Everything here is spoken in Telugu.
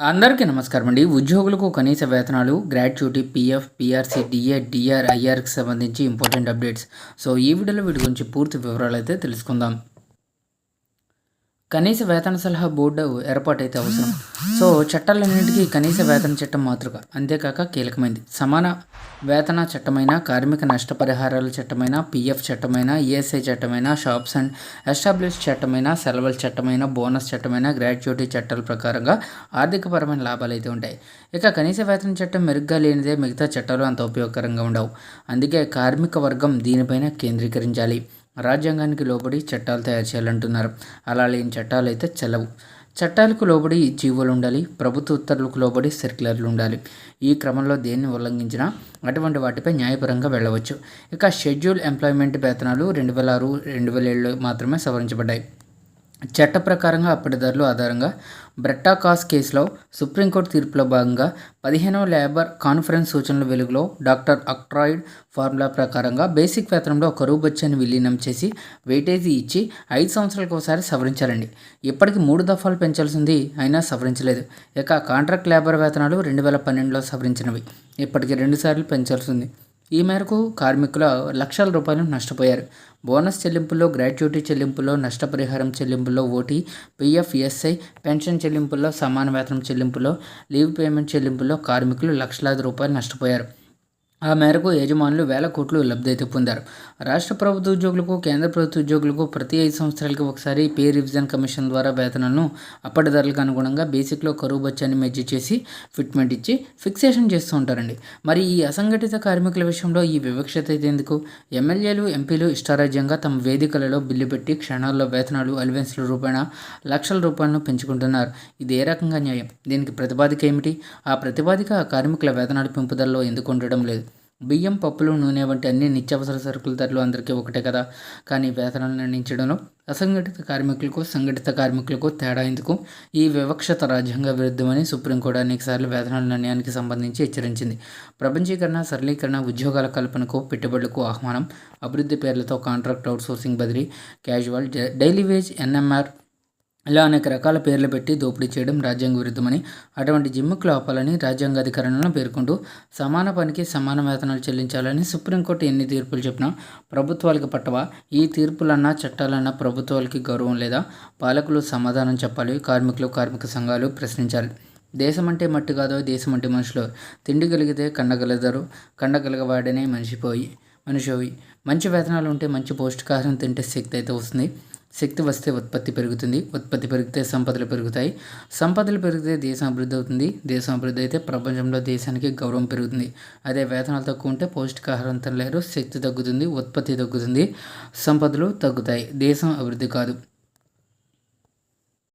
అందరికీ నమస్కారం అండి. ఉద్యోగులకు కనీస వేతనాలు gratuity PF PRC DA DR ఐఆర్కి సంబంధించి ఇంపార్టెంట్ అప్డేట్స్. సో ఈ వీడియోలో వీటి గురించి పూర్తి వివరాలు అయితే తెలుసుకుందాం. కనీస వేతన సలహా బోర్డు ఏర్పాటైతే అవసరం. సో చట్టాలన్నింటికీ కనీస వేతన చట్టం మాతృక. అంతేకాక కీలకమైంది. సమాన వేతన చట్టమైన కార్మిక నష్టపరిహారాల చట్టమైన పిఎఫ్ చట్టమైన ఈఎస్ఐ చట్టమైన షాప్స్ అండ్ ఎస్టాబ్లిష్ చట్టమైన సెలవుల చట్టమైన బోనస్ చట్టమైన గ్రాట్యుటీ చట్టాల ప్రకారంగా ఆర్థికపరమైన లాభాలు అయితే ఉంటాయి. ఇక కనీస వేతన చట్టం మెరుగ్గా లేనిదే మిగతా చట్టాలు అంత ఉపయోగకరంగా ఉండవు. అందుకే కార్మిక వర్గం దీనిపైన కేంద్రీకరించాలి. రాజ్యాంగానికి లోబడి చట్టాలు తయారు చేయాలంటున్నారు. అలా లేని చట్టాలు అయితే చెల్లవు. చట్టాలకు లోబడి జీవోలు ఉండాలి ప్రభుత్వ ఉత్తర్వులకు లోబడి సర్క్యులర్లు ఉండాలి. ఈ క్రమంలో దేన్ని ఉల్లంఘించినా అటువంటి వాటిపై న్యాయపరంగా వెళ్ళవచ్చు. ఇక షెడ్యూల్ ఎంప్లాయ్మెంట్ వేతనాలు రెండు వేల ఆరు రెండు వేల ఏళ్ళు మాత్రమే సవరించబడ్డాయి. చట్ట ప్రకారంగా అప్పటి ధరలు ఆధారంగా బ్రెట్టా కాస్ కేసులో సుప్రీంకోర్టు తీర్పులో భాగంగా పదిహేనవ లేబర్ కాన్ఫరెన్స్ సూచనల వెలుగులో డాక్టర్ అక్ట్రాయిడ్ ఫార్ములా ప్రకారంగా బేసిక్ వేతనంలో కరువు బచ్చాన్ని విలీనం చేసి వెయిటేజీ ఇచ్చి ఐదు సంవత్సరాలకు ఒకసారి సవరించారండి. ఇప్పటికి మూడు దఫాలు పెంచాల్సింది అయినా సవరించలేదు. ఇక కాంట్రాక్ట్ లేబర్ వేతనాలు రెండు వేల పన్నెండులో సవరించినవి. ఇప్పటికి రెండుసార్లు పెంచాల్సింది. ఈ మేరకు కార్మికుల లక్షల రూపాయలు నష్టపోయారు. బోనస్ చెల్లింపుల్లో గ్రాట్యుటీ చెల్లింపుల్లో నష్టపరిహారం చెల్లింపుల్లో ఓటీ పీఎఫ్ ఎస్ఐ పెన్షన్ చెల్లింపుల్లో సమాన వేతనం చెల్లింపుల్లో లీవ్ పేమెంట్ చెల్లింపుల్లో కార్మికులు లక్షలాది రూపాయలు నష్టపోయారు. ఆ మేరకు యజమానులు వేల కోట్లు లబ్ధి అయితే పొందారు. రాష్ట్ర ప్రభుత్వ ఉద్యోగులకు కేంద్ర ప్రభుత్వ ఉద్యోగులకు ప్రతి ఐదు సంవత్సరాలకి ఒకసారి పే రివిజన్ కమిషన్ ద్వారా వేతనాలను అప్పటి ధరలకు అనుగుణంగా బేసిక్లో కరువు బచ్చాన్ని మెజ్జి చేసి ఫిట్మెంట్ ఇచ్చి ఫిక్సేషన్ చేస్తూ ఉంటారండి. మరి ఈ అసంఘటిత కార్మికుల విషయంలో ఈ వివక్షత అయితే ఎందుకు? ఎమ్మెల్యేలు ఎంపీలు ఇష్టారాజ్యంగా తమ వేదికలలో బిల్లు పెట్టి క్షణాల్లో వేతనాలు అలివెన్స్ల రూపాయన లక్షల రూపాయలను పెంచుకుంటున్నారు. ఇది ఏ రకంగా న్యాయం? దీనికి ప్రతిపాదిక ఏమిటి? ఆ ప్రతిపాదిక కార్మికుల వేతనాలు పెంపుదలలో ఎందుకు ఉండడం లేదు? బియ్యం పప్పులు నూనె వంటి అన్ని నిత్యావసర సరుకుల ధరలు అందరికీ ఒకటే కదా. కానీ వేతనాలు నిర్ణయించడంలో అసంఘటిత కార్మికులకు సంఘటిత కార్మికులకు తేడా ఎందుకు? ఈ వివక్షత రాజ్యాంగ విరుద్ధమని సుప్రీంకోర్టు అనేకసార్లు వేతనాల నిర్ణయానికి సంబంధించి హెచ్చరించింది. ప్రపంచీకరణ సరళీకరణ ఉద్యోగాల కల్పనకు పెట్టుబడులకు ఆహ్వానం అభివృద్ధి పేర్లతో కాంట్రాక్ట్ అవుట్సోర్సింగ్ బదిలీ క్యాజువల్ డైలీ వేజ్ ఎన్ఎంఆర్ ఇలా అనేక రకాల పేర్లు పెట్టి దోపిడీ చేయడం రాజ్యాంగ విరుద్ధమని అటువంటి జిమ్ముకు లోపాలని రాజ్యాంగ అధికరణను పేర్కొంటూ సమాన పనికి సమాన వేతనాలు చెల్లించాలని సుప్రీంకోర్టు ఎన్ని తీర్పులు చెప్పినా ప్రభుత్వాలకు పట్టవా? ఈ తీర్పులన్నా చట్టాలన్నా ప్రభుత్వాలకి గౌరవం లేదా? పాలకులు సమాధానం చెప్పాలి కార్మికులు కార్మిక సంఘాలు ప్రశ్నించాలి. దేశం అంటే మట్టి కాదో దేశం అంటే మనుషులు తిండి కలిగితే కండగలదరు కండగలగవాడనే మనిషిపోయి మనిషి మంచి వేతనాలు ఉంటే మంచి పౌష్టికాహారం తింటే శక్తి అయితే వస్తుంది. శక్తి వస్తే ఉత్పత్తి పెరుగుతుంది ఉత్పత్తి పెరిగితే సంపదలు పెరుగుతాయి. సంపదలు పెరిగితే దేశం అభివృద్ధి అవుతుంది. దేశం అభివృద్ధి అయితే ప్రపంచంలో దేశానికి గౌరవం పెరుగుతుంది. అదే వేతనాలు తక్కువ ఉంటే పౌష్టికాహారం తినలేరు శక్తి తగ్గుతుంది ఉత్పత్తి తగ్గుతుంది సంపదలు తగ్గుతాయి. దేశం అభివృద్ధి కాదు.